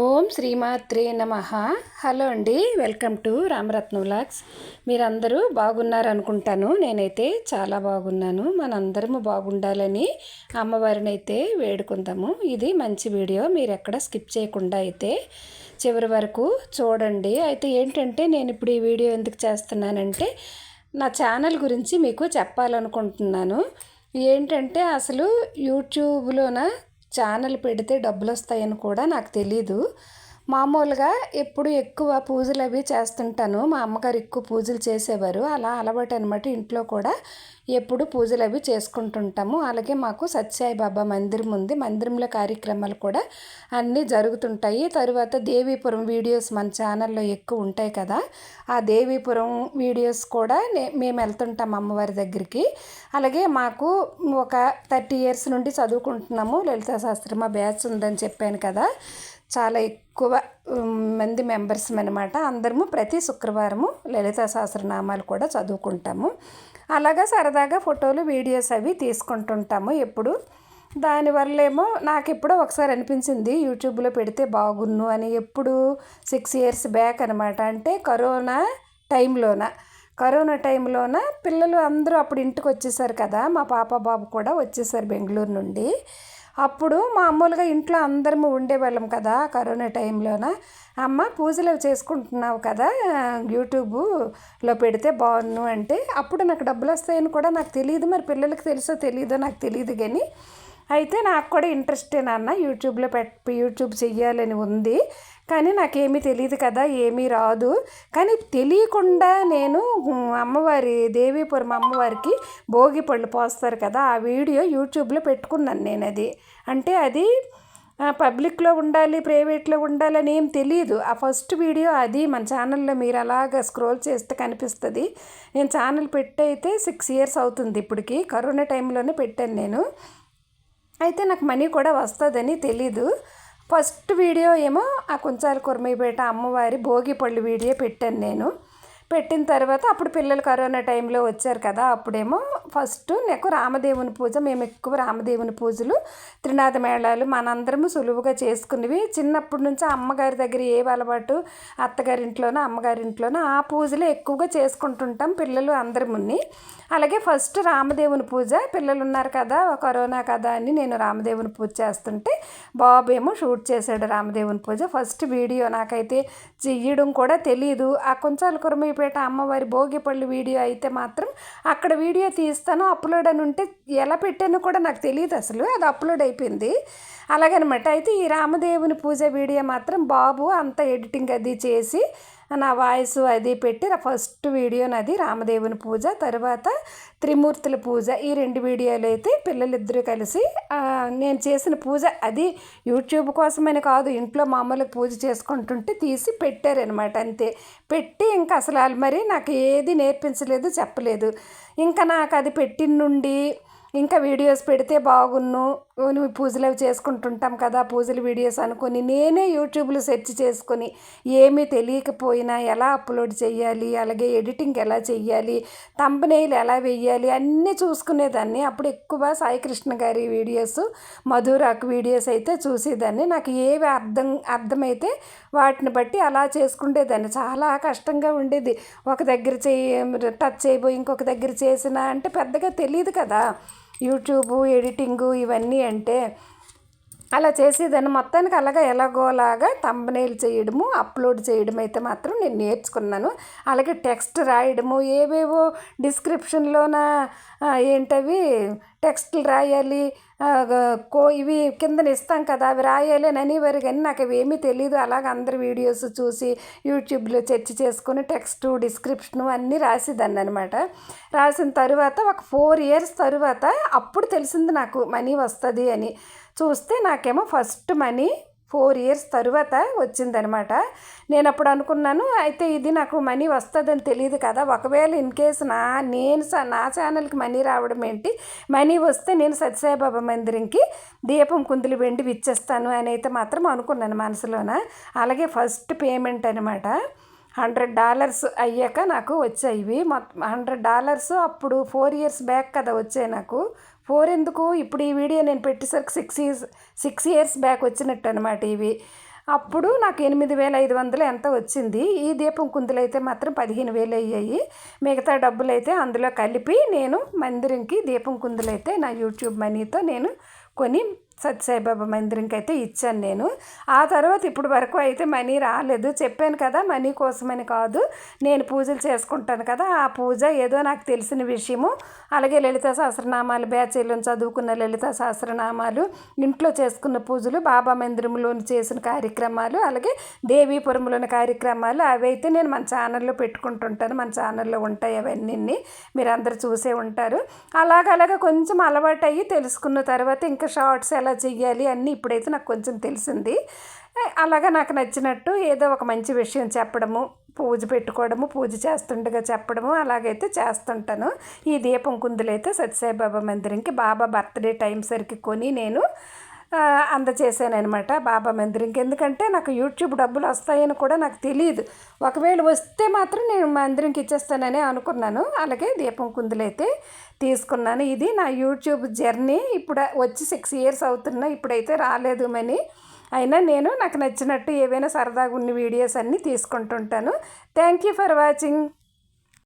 ఓం శ్రీమాత్రే నమ. హలో అండి వెల్కమ్ టు రామరత్నం లాక్స్ మీరందరూ బాగున్నారనుకుంటాను. నేనైతే చాలా బాగున్నాను. మనందరము బాగుండాలని అమ్మవారిని అయితే వేడుకుందాము. ఇది మంచి వీడియో మీరు ఎక్కడ స్కిప్ చేయకుండా అయితే చివరి వరకు చూడండి. అయితే ఏంటంటే నేను ఇప్పుడు ఈ వీడియో ఎందుకు చేస్తున్నానంటే నా ఛానల్ గురించి మీకు చెప్పాలనుకుంటున్నాను. ఏంటంటే అసలు యూట్యూబ్లోన ఛానల్ పెడితే డబ్బులు వస్తాయని కూడా నాకు తెలీదు. మామూలుగా ఎప్పుడు ఎక్కువ పూజలు అవి చేస్తుంటాను. మా అమ్మగారు ఎక్కువ పూజలు చేసేవారు. అలా అలవాటు అనమాట ఇంట్లో కూడా ఎప్పుడు పూజలు అవి చేసుకుంటుంటాము. అలాగే మాకు సత్యసాయి బాబా మందిరం ఉంది. మందిరంలో కార్యక్రమాలు కూడా అన్నీ జరుగుతుంటాయి. తరువాత దేవీపురం వీడియోస్ మన ఛానల్లో ఎక్కువ ఉంటాయి కదా. ఆ దేవీపురం వీడియోస్ కూడా మేము వెళ్తుంటాం అమ్మవారి దగ్గరికి. అలాగే మాకు ఒక థర్టీ ఇయర్స్ నుండి చదువుకుంటున్నాము. లలితా శాస్త్రమ బ్యాచ్ ఉందని చెప్పాను కదా. చాలా ఎక్కువ మంది మెంబర్స్ అనమాట అందరము ప్రతి శుక్రవారము లలితా సహస్రనామాలు కూడా చదువుకుంటాము. అలాగా సరదాగా ఫోటోలు వీడియోస్ అవి తీసుకుంటుంటాము ఎప్పుడు. దానివల్ల ఏమో నాకు ఎప్పుడో ఒకసారి అనిపించింది యూట్యూబ్లో పెడితే బాగున్ను అని ఎప్పుడు సిక్స్ ఇయర్స్ బ్యాక్ అనమాట అంటే కరోనా టైంలోన కరోనా టైంలోన పిల్లలు అందరూ అప్పుడు ఇంటికి వచ్చేసారు కదా మా పాప బాబు కూడా వచ్చేసారు బెంగళూరు నుండి. అప్పుడు మామూలుగా ఇంట్లో అందరము ఉండేవాళ్ళం కదా కరోనా టైంలోన. అమ్మ పూజలు చేసుకుంటున్నావు కదా యూట్యూబ్లో పెడితే బాగున్ను అంటే అప్పుడు నాకు డబ్బులు వస్తాయని కూడా నాకు తెలియదు మరి పిల్లలకి తెలుసో తెలియదో నాకు తెలియదు కానీ అయితే నాకు కూడా ఇంట్రెస్టే నాన్న యూట్యూబ్లో పెట్ యూట్యూబ్ చెయ్యాలని ఉంది. కానీ నాకేమీ తెలియదు కదా ఏమీ రాదు. కానీ తెలియకుండా నేను అమ్మవారి దేవీపురం అమ్మవారికి భోగి పళ్ళు పోస్తారు కదా ఆ వీడియో యూట్యూబ్లో పెట్టుకున్నాను నేను అది. అంటే అది పబ్లిక్లో ఉండాలి ప్రైవేట్లో ఉండాలని ఏం తెలియదు ఆ ఫస్ట్ వీడియో అది మన ఛానల్లో మీరు అలాగ స్క్రోల్ చేస్తే కనిపిస్తుంది. నేను ఛానల్ పెట్టయితే సిక్స్ ఇయర్స్ అవుతుంది ఇప్పటికి కరోనా టైంలోనే పెట్టాను నేను. అయితే నాకు మనీ కూడా వస్తుందని తెలీదు. ఫస్ట్ వీడియో ఏమో ఆ కుంచాల కుర్మీపేట అమ్మవారి భోగి పళ్ళు వీడియో పెట్టాను నేను. పెట్టిన తర్వాత అప్పుడు పిల్లలు కరోనా టైంలో వచ్చారు కదా అప్పుడేమో ఫస్ట్ నాకు రామదేవుని పూజ మేము ఎక్కువ రామదేవుని పూజలు త్రినాథ మేళాలు మనందరము సులువుగా చేసుకునేవి. చిన్నప్పటి నుంచి అమ్మగారి దగ్గర ఏ అలవాటు అత్తగారింట్లోనో అమ్మగారింట్లోనో ఆ పూజలు ఎక్కువగా చేసుకుంటుంటాం పిల్లలు అందరముని. అలాగే ఫస్ట్ రామదేవుని పూజ పిల్లలు ఉన్నారు కదా కరోనా కదా అని నేను రామదేవుని పూజ చేస్తుంటే బాబు ఏమో షూట్ చేశాడు రామదేవుని పూజ. ఫస్ట్ వీడియో నాకైతే చెయ్యడం కూడా తెలియదు ఆ కొంచెం కురమి సూర్యాపేట అమ్మవారి భోగిపళ్ళు వీడియో అయితే మాత్రం అక్కడ వీడియో తీస్తాను. అప్లోడ్ అని ఉంటే ఎలా పెట్టానో కూడా నాకు తెలియదు అసలు. అది అప్లోడ్ అయిపోయింది. అలాగనమాట. అయితే ఈ రామదేవుని పూజ వీడియో మాత్రం బాబు అంత ఎడిటింగ్ అది చేసి నా వాయిస్ అది పెట్టి ఫస్ట్ వీడియో నాది రామదేవుని పూజ తర్వాత త్రిమూర్తుల పూజ. ఈ రెండు వీడియోలు అయితే పిల్లలిద్దరూ కలిసి నేను చేసిన పూజ అది యూట్యూబ్ కోసమని కాదు ఇంట్లో మామూలుగా పూజ చేసుకుంటుంటే తీసి పెట్టారనమాట అంతే. పెట్టి ఇంకా అసలు మరి నాకు ఏది నేర్పించలేదు చెప్పలేదు. ఇంకా నాకు అది పెట్టిన నుండి ఇంకా వీడియోస్ పెడితే బాగున్ను. నువ్వు పూజలు అవి చేసుకుంటుంటాం కదా పూజల వీడియోస్ అనుకొని నేనే యూట్యూబ్లో సెర్చ్ చేసుకొని ఏమీ తెలియకపోయినా ఎలా అప్లోడ్ చేయాలి అలాగే ఎడిటింగ్ ఎలా చెయ్యాలి తంపనేలు ఎలా వెయ్యాలి అన్నీ చూసుకునేదాన్ని. అప్పుడు ఎక్కువ సాయికృష్ణ గారి వీడియోస్ మధురాకు వీడియోస్ అయితే చూసేదాన్ని. నాకు ఏవి అర్థం అర్థమైతే వాటిని బట్టి అలా చేసుకుండేదాన్ని. చాలా కష్టంగా ఉండేది. ఒక దగ్గర చేయి టచ్ చేయబోయి ఇంకొక దగ్గర చేసిన అంటే పెద్దగా తెలియదు కదా. యూట్యూబ్ ఎడిటింగు ఇవన్నీ అంటే అలా చేసేదాన్ని. మొత్తానికి అలాగా ఎలాగోలాగా తంబనేలు చేయడము అప్లోడ్ చేయడం అయితే మాత్రం నేను నేర్చుకున్నాను. అలాగే టెక్స్ట్ రాయడము ఏవేవో డిస్క్రిప్షన్లోన ఏంటవి టెక్స్ట్లు రాయాలి కో ఇవి కిందన ఇస్తాం కదా అవి రాయాలి అని అనేవారు కానీ నాకు అవి ఏమీ తెలియదు అలాగ అందరి వీడియోస్ చూసి యూట్యూబ్లో చర్చ చేసుకుని టెక్స్ట్ డిస్క్రిప్షను అన్నీ రాసేదాన్ని అనమాట రాసిన తర్వాత ఒక ఫోర్ ఇయర్స్ తర్వాత అప్పుడు తెలిసింది నాకు మనీ వస్తుంది అని. చూస్తే నాకేమో ఫస్ట్ మనీ ఫోర్ ఇయర్స్ తరువాత వచ్చిందనమాట. నేను అప్పుడు అనుకున్నాను అయితే ఇది నాకు మనీ వస్తుందని తెలియదు కదా ఒకవేళ ఇన్ కేసు నా నేను నా ఛానల్కి మనీ రావడం ఏంటి? మనీ వస్తే నేను సత్యసాయిబాబా మందిరంకి దీపం కుందులు వెండి ఇచ్చేస్తాను అని అయితే మాత్రం అనుకున్నాను మనసులోన. అలాగే ఫస్ట్ పేమెంట్ అనమాట. హండ్రెడ్ డాలర్స్ అయ్యాక నాకు వచ్చాయి ఇవి. మొత్తం హండ్రెడ్ డాలర్స్ అప్పుడు ఫోర్ ఇయర్స్ బ్యాక్ కదా వచ్చాయి నాకు. ఫోర్ ఎందుకు? ఇప్పుడు ఈ వీడియో నేను పెట్టేసరికి six years six years back వచ్చినట్టు అనమాట ఇవి. అప్పుడు నాకు ఎనిమిది వేల ఐదు వందలు ఎంత వచ్చింది? ఈ దీపం కుందులు అయితే మాత్రం పదిహేను వేలు అయ్యాయి. మిగతా డబ్బులు అయితే అందులో కలిపి నేను మందిరంకి దీపం కుందులు అయితే నా యూట్యూబ్ మనీతో నేను కొని సత్యసాయిబాబా మందిరంకి అయితే ఇచ్చాను నేను. ఆ తర్వాత ఇప్పుడు వరకు అయితే మనీ రాలేదు. చెప్పాను కదా మనీ కోసమని కాదు నేను పూజలు చేసుకుంటాను కదా ఆ పూజ ఏదో నాకు తెలిసిన విషయము. అలాగే లలిత సహస్రనామాలు బ్యాచీలను చదువుకున్న లలిత సహస్రనామాలు ఇంట్లో చేసుకున్న పూజలు బాబా మందిరంలోని చేసిన కార్యక్రమాలు అలాగే దేవీపురంలోని కార్యక్రమాలు అవి అయితే నేను మన ఛానల్లో పెట్టుకుంటుంటాను. మన ఛానల్లో ఉంటాయి అవన్నీ మీరు అందరు చూసే ఉంటారు. అలాగలాగా కొంచెం అలవాటు అయ్యి తెలుసుకున్న తర్వాత ఇంకా షార్ట్స్ ఎలా చెయ్యాలి అన్నీ ఇప్పుడైతే నాకు కొంచెం తెలిసింది. అలాగా నాకు నచ్చినట్టు ఏదో ఒక మంచి విషయం చెప్పడము పూజ పెట్టుకోవడము పూజ చేస్తుండగా చెప్పడము అలాగైతే చేస్తుంటాను. ఈ దీపం కుందులైతే సత్యసాయిబాబా మందిరంకి బాబా బర్త్డే టైం సరికి కొని నేను అందచేశానమాట బాబా మందిరంకి ఎందుకంటే నాకు యూట్యూబ్ డబ్బులు వస్తాయని కూడా నాకు తెలియదు ఒకవేళ వస్తే మాత్రం నేను మందిరంకి ఇచ్చేస్తానని అనుకున్నాను. అలాగే దీపం కుందులైతే తీసుకున్నాను. ఇది నా యూట్యూబ్ జర్నీ. ఇప్పుడు వచ్చి సిక్స్ ఇయర్స్ అవుతున్నా. ఇప్పుడైతే రాలేదు మని. అయినా నేను నాకు నచ్చినట్టు ఏవైనా సరదాగా ఉన్న వీడియోస్ అన్నీ తీసుకుంటుంటాను. Thank you for watching